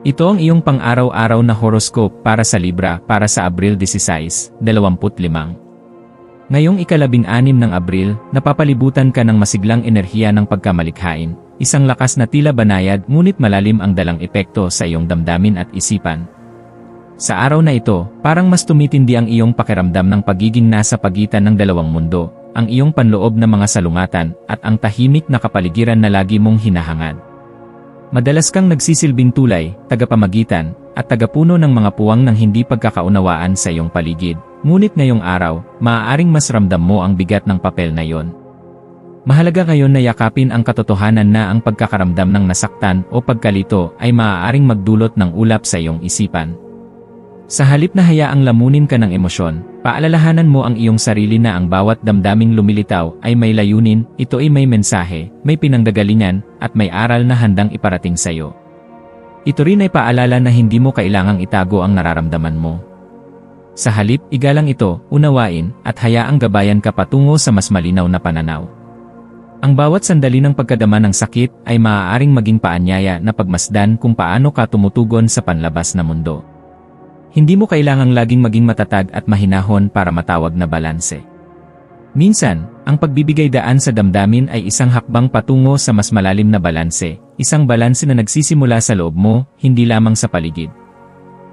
Ito ang iyong pang-araw-araw na horoscope para sa Libra para sa Abril 16, 25. Ngayong ikalabing anim ng Abril, napapalibutan ka ng masiglang enerhiya ng pagkamalikhain, isang lakas na tila banayad ngunit malalim ang dalang epekto sa iyong damdamin at isipan. Sa araw na ito, parang mas tumitindi ang iyong pakiramdam ng pagiging nasa pagitan ng dalawang mundo, ang iyong panloob na mga salungatan, at ang tahimik na kapaligiran na lagi mong hinahangad. Madalas kang nagsisilbing tulay, tagapamagitan, at tagapuno ng mga puwang ng hindi pagkakaunawaan sa iyong paligid. Ngunit ngayong araw, maaaring mas ramdam mo ang bigat ng papel na yon. Mahalaga ngayon na yakapin ang katotohanan na ang pagkakaramdam ng nasaktan o pagkalito ay maaaring magdulot ng ulap sa iyong isipan. Sa halip na hayaang lamunin ka ng emosyon, paalalahanan mo ang iyong sarili na ang bawat damdaming lumilitaw ay may layunin, ito ay may mensahe, may pinanggagalingan, at may aral na handang iparating sa iyo. Ito rin ay paalala na hindi mo kailangang itago ang nararamdaman mo. Sa halip, igalang ito, unawain, at hayaang gabayan ka patungo sa mas malinaw na pananaw. Ang bawat sandali ng pagkadama ng sakit ay maaaring maging paanyaya na pagmasdan kung paano ka tumutugon sa panlabas na mundo. Hindi mo kailangang laging maging matatag at mahinahon para matawag na balanse. Minsan, ang pagbibigay daan sa damdamin ay isang hakbang patungo sa mas malalim na balanse, isang balanse na nagsisimula sa loob mo, hindi lamang sa paligid.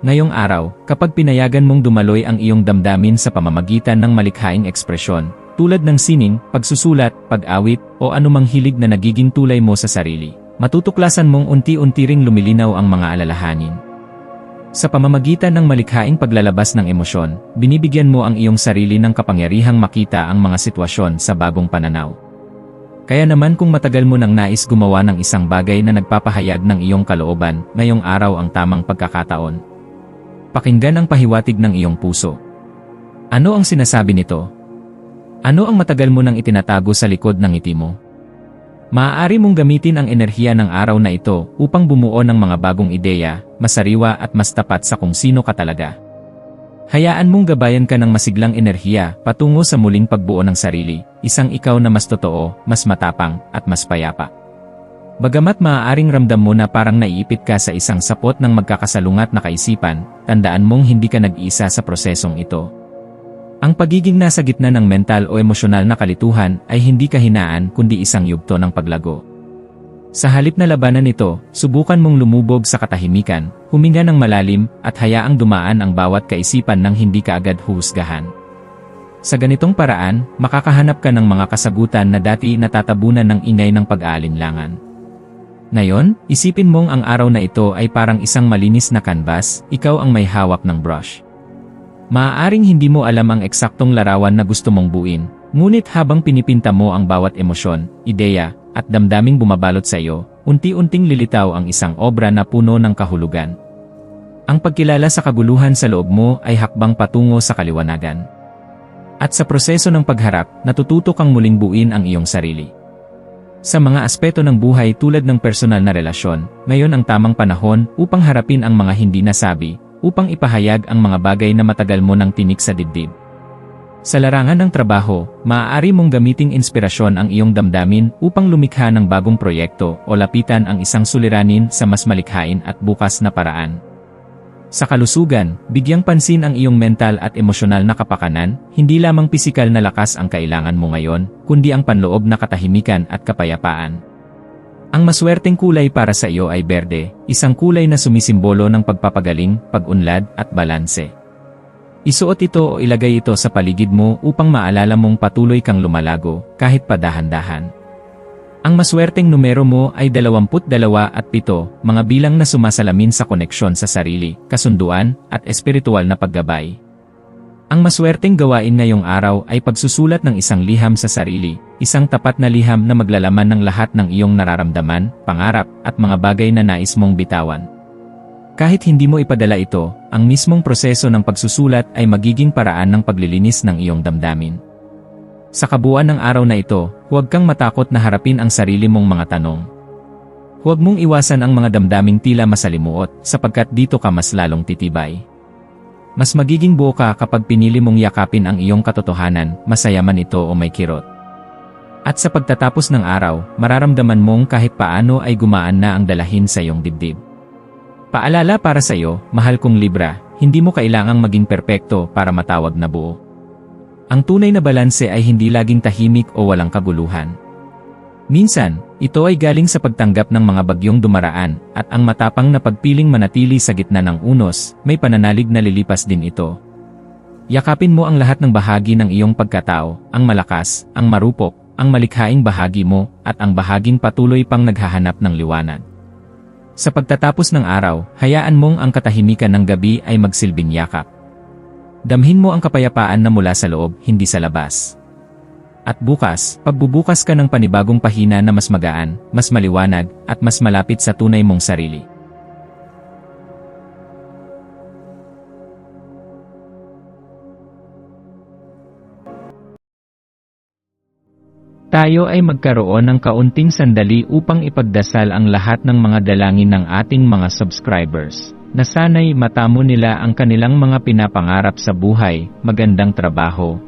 Ngayong araw, kapag pinayagan mong dumaloy ang iyong damdamin sa pamamagitan ng malikhaing ekspresyon, tulad ng sining, pagsusulat, pag-awit, o anumang hilig na nagiging tulay mo sa sarili, matutuklasan mong unti-unti ring lumilinaw ang mga alalahanin. Sa pamamagitan ng malikhaing paglalabas ng emosyon, binibigyan mo ang iyong sarili ng kapangyarihang makita ang mga sitwasyon sa bagong pananaw. Kaya naman kung matagal mo nang nais gumawa ng isang bagay na nagpapahayag ng iyong kalooban, ngayong araw ang tamang pagkakataon. Pakinggan ang pahiwatig ng iyong puso. Ano ang sinasabi nito? Ano ang matagal mo nang itinatago sa likod ng ngiti mo? Maaari mong gamitin ang enerhiya ng araw na ito upang bumuo ng mga bagong ideya, masariwa at mas tapat sa kung sino ka talaga. Hayaan mong gabayan ka ng masiglang enerhiya patungo sa muling pagbuo ng sarili, isang ikaw na mas totoo, mas matapang, at mas payapa. Bagamat maaaring ramdam mo na parang naiipit ka sa isang sapot ng magkakasalungat na kaisipan, tandaan mong hindi ka nag-iisa sa prosesong ito. Ang pagiging nasa gitna ng mental o emosyonal na kalituhan ay hindi kahinaan kundi isang yugto ng paglago. Sa halip na labanan ito, subukan mong lumubog sa katahimikan, huminga ng malalim, at hayaang dumaan ang bawat kaisipan ng hindi ka agad husgahan. Sa ganitong paraan, makakahanap ka ng mga kasagutan na dati natatabunan ng ingay ng pag-aalinlangan. Ngayon, isipin mong ang araw na ito ay parang isang malinis na canvas, ikaw ang may hawak ng brush. Maaaring hindi mo alam ang eksaktong larawan na gusto mong buuin, ngunit habang pinipinta mo ang bawat emosyon, ideya, at damdaming bumabalot sa iyo, unti-unting lilitaw ang isang obra na puno ng kahulugan. Ang pagkilala sa kaguluhan sa loob mo ay hakbang patungo sa kaliwanagan. At sa proseso ng pagharap, natututo kang muling buuin ang iyong sarili. Sa mga aspeto ng buhay tulad ng personal na relasyon, ngayon ang tamang panahon upang harapin ang mga hindi nasabi, upang ipahayag ang mga bagay na matagal mo nang tinik sa dibdib. Sa larangan ng trabaho, maaari mong gamiting inspirasyon ang iyong damdamin upang lumikha ng bagong proyekto o lapitan ang isang suliranin sa mas malikhain at bukas na paraan. Sa kalusugan, bigyang pansin ang iyong mental at emosyonal na kapakanan, hindi lamang pisikal na lakas ang kailangan mo ngayon, kundi ang panloob na katahimikan at kapayapaan. Ang maswerteng kulay para sa iyo ay berde, isang kulay na sumisimbolo ng pagpapagaling, pag-unlad, at balanse. Isuot ito o ilagay ito sa paligid mo upang maalala mong patuloy kang lumalago, kahit padahan-dahan. Ang maswerteng numero mo ay 22 at 7, mga bilang na sumasalamin sa koneksyon sa sarili, kasunduan, at espiritual na paggabay. Ang maswerteng gawain ngayong araw ay pagsusulat ng isang liham sa sarili, isang tapat na liham na maglalaman ng lahat ng iyong nararamdaman, pangarap, at mga bagay na nais mong bitawan. Kahit hindi mo ipadala ito, ang mismong proseso ng pagsusulat ay magiging paraan ng paglilinis ng iyong damdamin. Sa kabuuan ng araw na ito, huwag kang matakot na harapin ang sarili mong mga tanong. Huwag mong iwasan ang mga damdaming tila masalimuot sapagkat dito ka mas lalong titibay. Mas magiging buo ka kapag pinili mong yakapin ang iyong katotohanan, masaya man ito o may kirot. At sa pagtatapos ng araw, mararamdaman mong kahit paano ay gumaan na ang dalahin sa iyong dibdib. Paalala para sa iyo, mahal kong Libra, hindi mo kailangang maging perpekto para matawag na buo. Ang tunay na balanse ay hindi laging tahimik o walang kaguluhan. Minsan, ito ay galing sa pagtanggap ng mga bagyong dumaraan, at ang matapang na pagpiling manatili sa gitna ng unos, may pananalig na lilipas din ito. Yakapin mo ang lahat ng bahagi ng iyong pagkatao, ang malakas, ang marupok, ang malikhaing bahagi mo, at ang bahaging patuloy pang naghahanap ng liwanag. Sa pagtatapos ng araw, hayaan mong ang katahimikan ng gabi ay magsilbing yakap. Damhin mo ang kapayapaan na mula sa loob, hindi sa labas. At bukas, pagbubukas ka ng panibagong pahina na mas magaan, mas maliwanag, at mas malapit sa tunay mong sarili. Tayo ay magkaroon ng kaunting sandali upang ipagdasal ang lahat ng mga dalangin ng ating mga subscribers na sana'y matamo nila ang kanilang mga pinapangarap sa buhay, magandang trabaho,